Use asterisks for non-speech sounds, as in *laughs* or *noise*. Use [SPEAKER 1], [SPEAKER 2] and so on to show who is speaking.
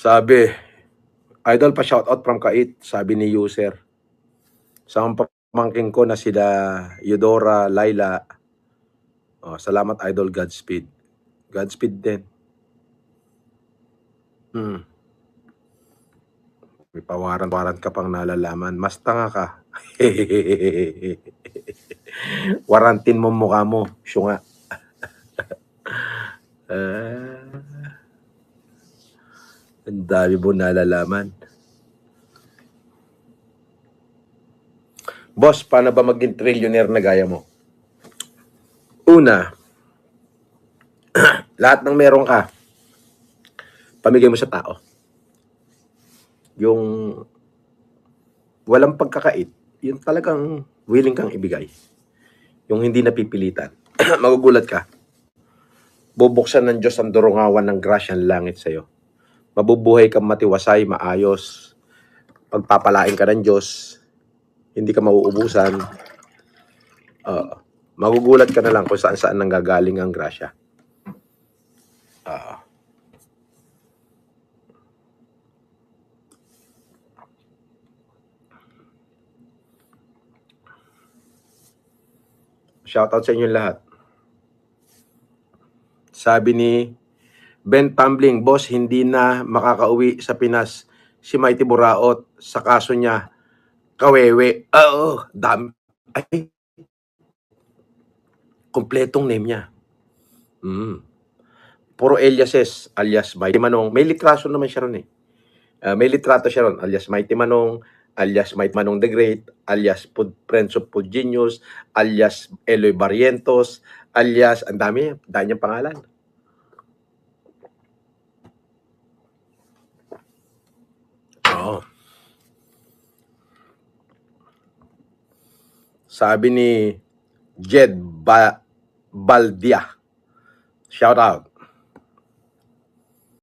[SPEAKER 1] Sabi, idol pa shoutout from Kait, sabi ni user. Sa pamangking ko na sila Eudora, Laila. Oh, salamat idol Godspeed. Godspeed din. Hmm. May pawaran-waran ka pang nalalaman. Mas tanga ka. *laughs* Warantin mo mukha mo. Siyo nga. *laughs* Ang dami mo nalalaman. Boss, paano ba maging trillionaire na gaya mo? Una, *clears throat* lahat ng meron ka, pamigay mo sa tao. Yung walang pagkakait, yung talagang willing kang ibigay. Yung hindi napipilitan. *clears throat* Magugulat ka. Bubuksan ng Diyos ang durungawan ng grasya ng langit sa'yo. Mabubuhay kang matiwasay, maayos. Pagpapalain ka ng Diyos. Hindi ka mauubusan. Uh, magugulat ka na lang kung saan saan nanggagaling ang grasya. Ah. Shoutout sa inyong lahat. Sabi ni Ben Tumbling, boss, hindi na makakauwi sa Pinas si Mighty Buraot sa kaso niya. Kawewe. Oo, dami. Ay, kompletong name niya. Mm. Puro aliases, alias Mighty Manong. May litraso naman siya ron eh. Ah, may litrato siya ron, alias Mighty Manong, alias Mighty Manong the Great, alias Pud, Prince of Pud Genius, alias Eloy Barrientos, alias, ang dami, dami niyang pangalan. Sabi ni Jed ba Baldia. Shout out.